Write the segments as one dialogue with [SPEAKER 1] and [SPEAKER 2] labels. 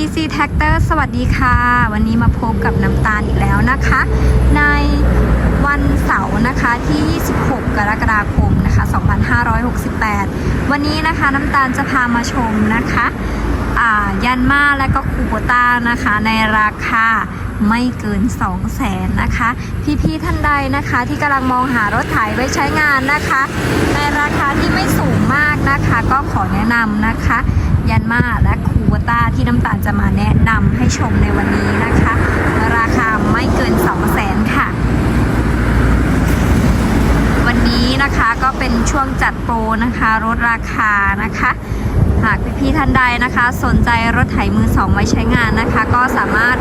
[SPEAKER 1] PC Tractor สวัสดีค่ะ วันนี้มาพบกับน้ำตาลอีกแล้วนะคะ ในวันเสาร์นะคะที่ 26 กรกฎาคมนะคะ 2568 วันนี้นะคะน้ำตาลจะพามาชมนะคะอ่ายันมาและก็คูโบต้านะคะ ในราคาไม่เกิน 2 0 0แสนนะคะ พี่ๆท่านใดนะคะที่กำลังมองหารถไถไว้ใช้งานนะคะ ในราคาที่ไม่สูงมากนะคะ ก็ขอแนะนำนะคะ ยันมาและคูวต้าที่น้ำตาลจะมาแนะนำให้ชมในวันนี้นะคะ ราคาไม่เกิน 2 0 0แสนค่ะ วันนี้นะคะก็เป็นช่วงจัดโปรนะคะลดราคานะคะ หากพี่ๆท่านใดนะคะ สนใจรถไถมือสองไว้ใช้งานนะคะ ก็สามารถ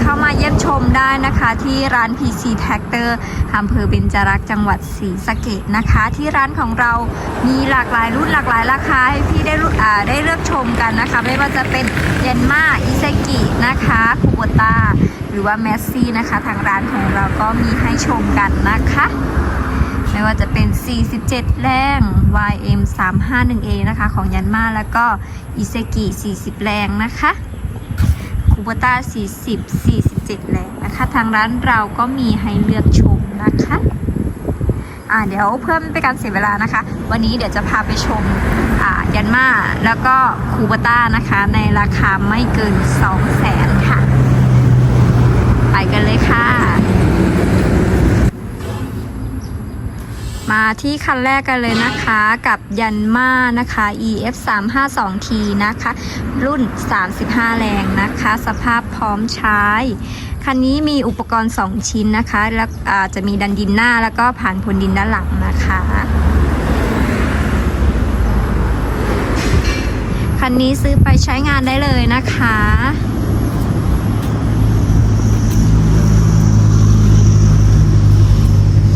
[SPEAKER 1] เข้ามาเยี่ยมชมได้นะคะที่ร้าน PC Tractor อำเภอเบญจรักษ์จังหวัดศรีสะเกดนะคะ ที่ร้านของเรามีหลากหลายรุ่นหลากหลายราคาให้พี่ได้ได้เลือกชมกันนะคะ ไม่ว่าจะเป็นเยนมาอิเซกินะคะคูโบตาหรือว่าแมสซี่นะคะ ทางร้านของเราก็มีให้ชมกันนะคะ ไม่ว่าจะเป็น 47 แรง YM 351A นะคะของยันมาแล้วก็อิเซกิ 40 แรงนะคะคูโบต้า 40 47 แรงนะคะ ทางร้านเราก็มีให้เลือกชมนะคะอ่าเดี๋ยวเพื่อไม่เป็นการเสียเวลานะคะ วันนี้เดี๋ยวจะพาไปชมอ่ายันมาแล้วก็คูโบต้านะคะ ในราคาไม่เกิน 2 0 0แสนค่ะ ไปกันเลยค่ะ มาที่คันแรกกันเลยนะคะกับยันมานะคะ EF 3 5 2 T นะคะ รุ่น 35 แรงนะคะ สภาพพร้อมใช้ คันนี้มีอุปกรณ์ 2 ชิ้นนะคะ แล้วจะมีดันดินหน้าแล้วก็ผ่านพรวนดินด้านหลังนะคะคันนี้ซื้อไปใช้งานได้เลยนะคะ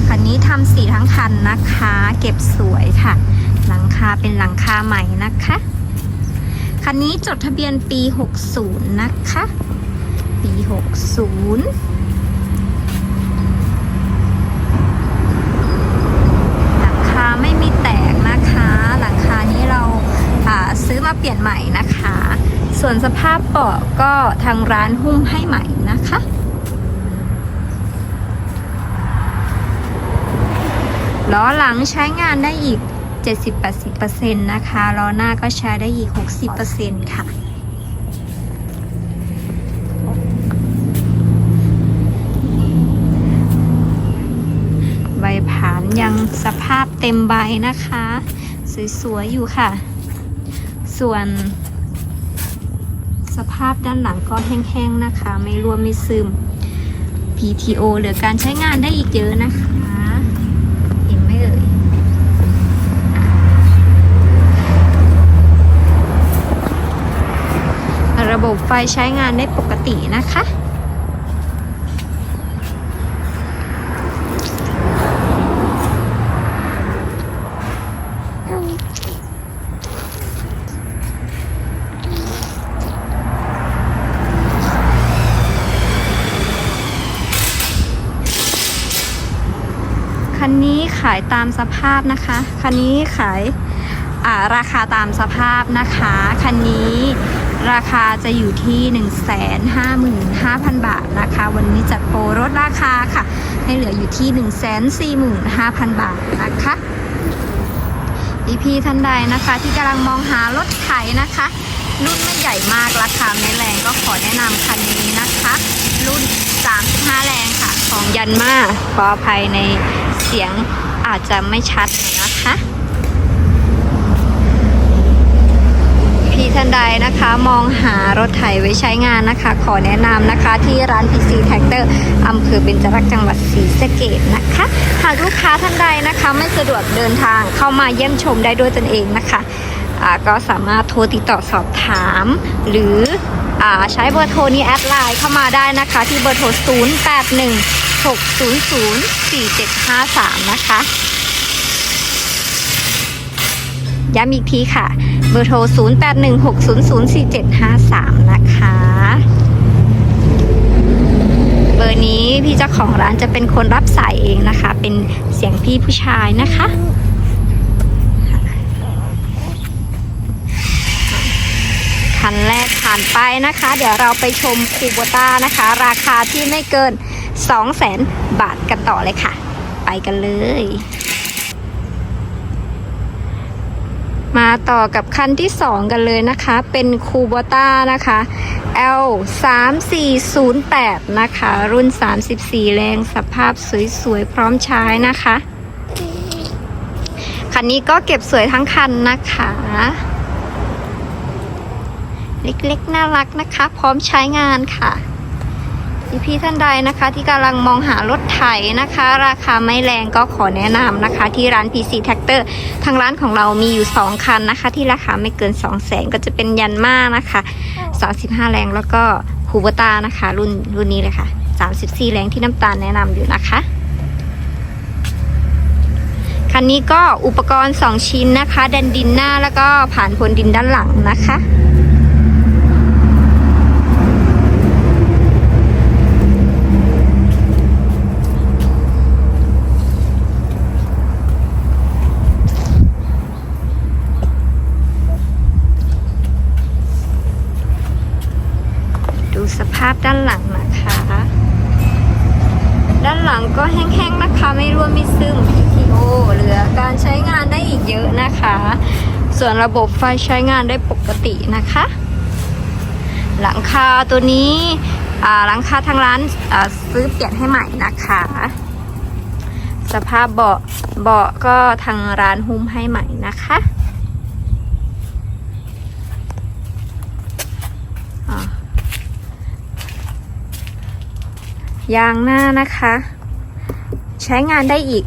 [SPEAKER 1] คันนี้ ทำสีทั้งคันนะคะ เก็บสวยค่ะ หลังคาเป็นหลังคาใหม่นะคะ คันนี้จดทะเบียนปี 60 นะคะ ปี 60หลังคาไม่มีแตกนะคะหลังคานี้เราอ่าซื้อมาเปลี่ยนใหม่นะคะ ส่วนสภาพเบาะก็ทางร้านหุ้มให้ใหม่นะคะ ล้อหลังใช้งานได้อีก 70-80%นะคะล้อหน้าก็ใช้ได้อีก 60%ค่ะใบผานยังสภาพเต็มใบนะคะ สวยๆอยู่ค่ะ ส่วนสภาพด้านหลังก็แห้งๆนะคะ ไม่รั่วไม่ซึม PTO เหลือการใช้งานได้อีกเยอะนะคะ เอ่ยระบบไฟใช้งานได้ปกตินะคะ คันนี้ขายตามสภาพนะคะ คันนี้ขายอ่าราคาตามสภาพนะคะ คันนี้ราคาจะอยู่ที่ 155,000 บาทนะคะ วันนี้จัดโปรลดราคาค่ะ ให้เหลืออยู่ที่ 145,000 บาทนะคะพี่ๆท่านใดนะคะ ที่กำลังมองหารถไถนะคะ รุ่นไม่ใหญ่มากราคาไม่แรงก็ขอแนะนำคันนี้นะคะ รุ่น 35 แรงค่ะ ของยันมาขออภัยใน เสียงอาจจะไม่ชัดนะคะ พี่ท่านใดนะคะมองหารถไถไว้ใช้งานนะคะ ขอแนะนำนะคะที่ร้าน PC Tractor อำเภอเบญจรักษ์จังหวัดศรีสะเกดนะคะ หากลูกค้าท่านใดนะคะ ไม่สะดวกเดินทางเข้ามาเยี่ยมชมได้ด้วยตนเองนะคะก็สามารถโทรติดต่อสอบถาม หรืออใช้เบอร์โทรนี้แอดไลน์เข้ามาได้นะคะ ที่เบอร์โทร 081 4753 นะคะ ย้ำอีกทีค่ะ เบอร์โทร 0816004753 นะคะ เบอร์นี้พี่เจ้าของร้านจะเป็นคนรับสายเองนะคะ เป็นเสียงพี่ผู้ชายนะคะคันแรกผ่านไปนะคะ เดี๋ยวเราไปชมคูโบต้านะคะ ราคาที่ไม่เกิน 200,000 บาทกันต่อเลยค่ะ ไปกันเลย มาต่อกับคันที่ 2 กันเลยนะคะ เป็นคูโบต้านะคะ L 3 4 0 8นะคะ รุ่น 34 แรงสภาพสวยๆ พร้อมใช้นะคะ คันนี้ก็เก็บสวยทั้งคันนะคะ เล็กๆ น่ารักนะคะ พร้อมใช้งานค่ะ พี่ๆท่านใดนะคะ ที่กำลังมองหารถไถนะคะ ราคาไม่แรงก็ขอแนะนำนะคะ ที่ร้าน PC Tractor ทางร้านของเรามีอยู่ 2 คันนะคะ ที่ราคาไม่เกิน 2 0 0แสนก็จะเป็นยันมานะคะ 35 แรงแล้วก็คูบตานะคะ รุ่นรุ่นนี้เลยค่ะ 34 แรงที่น้ำตาลแนะนำอยู่นะคะคันนี้ก็อุปกรณ์ 2 ชิ้นนะคะ ดันดินหน้าแล้วก็ผ่านพลดินด้านหลังนะคะ ดูสภาพด้านหลังนะคะ ด้านหลังก็แห้งๆนะคะ ไม่ร่วไม่ซึม PTO เหลือการใช้งานได้อีกเยอะนะคะ ส่วนระบบไฟใช้งานได้ปกตินะคะ หลังคาตัวนี้อ่าหลังคาทางร้านาซื้อเปลี่ยนให้ใหม่นะคะ สภาพเบาะเบาะก็ทางร้านหุ้มให้ใหม่นะคะอ่า ยางหน้านะคะ ใช้งานได้อีก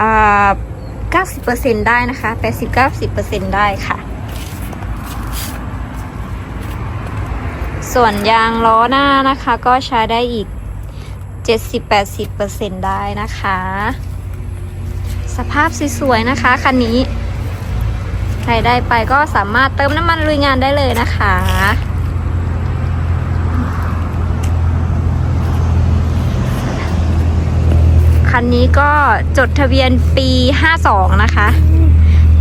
[SPEAKER 1] อ่า90%ได้นะคะ80-90%ได้ค่ะ ส่วนยางล้อหน้านะคะ ก็ใช้ได้อีก70-80%ได้นะคะ สภาพสวยๆนะคะคันนี้ ใครได้ไปก็สามารถเติมน้ำมันลุยงานได้เลยนะคะ คันนี้ก็จดทะเบียนปี 52 นะคะ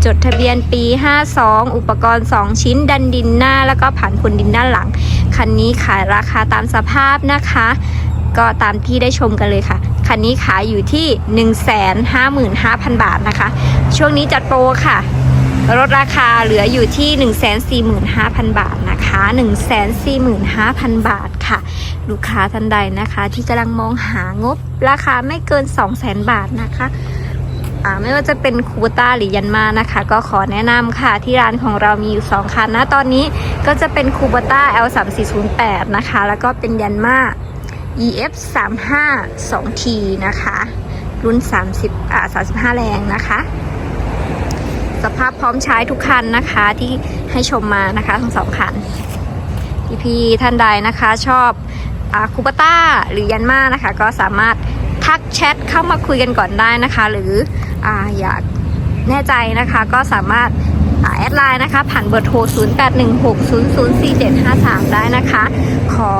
[SPEAKER 1] จดทะเบียนปี 52 อุปกรณ์ 2 ชิ้น ดันดินหน้า แล้วก็ผ่านพลดินด้านหลัง คันนี้ขายราคาตามสภาพนะคะ ก็ตามที่ได้ชมกันเลยค่ะ คันนี้ขายอยู่ที่ 155,000 บาทนะคะ ช่วงนี้จัดโปรค่ะลดราคาเหลืออยู่ที่ 145,000 บาทนะคะ 145,000 บาท ค่ะ ลูกค้าท่านใดนะคะ ที่กำลังมองหางบราคาไม่เกิน 200,000 บาทนะคะไม่ว่าจะเป็นคูต้าหรือยันมานะคะ ก็ขอแนะนำค่ะที่ร้านของเรามีอยู่ 2 คันนะ ตอนนี้ก็จะเป็นคูบต้า L 3 4 0 8 นะคะ แล้วก็เป็นยันมา EF 3 5 2 T นะคะ รุ่น 30อ่า35 แรงนะคะ สภาพพร้อมใช้ทุกคันนะคะที่ให้ชมมานะคะทั้งสองคัน พี่ๆท่านใดนะคะชอบอาคูปต้าหรือยันมานะคะ ก็สามารถทักแชทเข้ามาคุยกันก่อนได้นะคะ หรือออยากแน่ใจนะคะก็สามารถอาแอดไลน์นะคะ ผ่านเบอร์โทร 0816004753 ได้นะคะขอ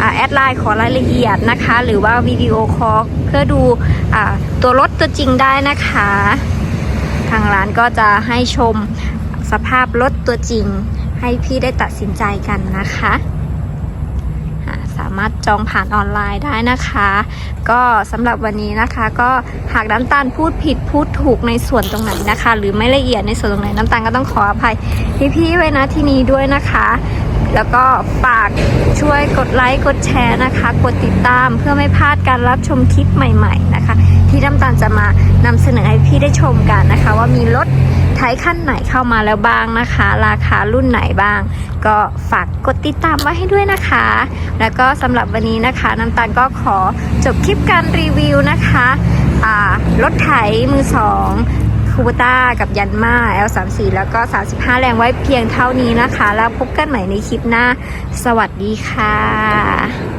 [SPEAKER 1] อแอดไลน์ขอรายละเอียดนะคะ หรือว่าวิดีโอคอลเพื่อดูอตัวรถตัวจริงได้นะคะ ทางร้านก็จะให้ชมสภาพรถตัวจริง ให้พี่ได้ตัดสินใจกันนะคะสามารถจองผ่านออนไลน์ได้นะคะ ก็สำหรับวันนี้นะคะ ก็หากน้ำตาลพูดผิดพูดถูกในส่วนตรงไหนนะคะ หรือไม่ละเอียดในส่วนตรงไหนน้ำตาลก็ต้องขออภัยพี่ๆไว้นะที่นี้ด้วยนะคะ แล้วก็ฝากช่วยกดไลค์กดแชร์นะคะ กดติดตามเพื่อไม่พลาดการรับชมคลิปใหม่ ๆนะคะ ที่น้ำตาลจะมานำเสนอให้พี่ได้ชมกันนะคะ ว่ามีรถ ไทยขั้นไหนเข้ามาแล้วบ้างนะคะ ราคารุ่นไหนบ้าง ก็ฝากกดติดตามไว้ให้ด้วยนะคะ แล้วก็สำหรับวันนี้นะคะน้ำตาลก็ขอจบคลิปการรีวิวนะคะรถไถมือสองคูบต้ากับยันมา L34 แล้วก็ 35 แรงไว้เพียงเท่านี้นะคะ แล้วพบกันใหม่ในคลิปหน้า สวัสดีค่ะ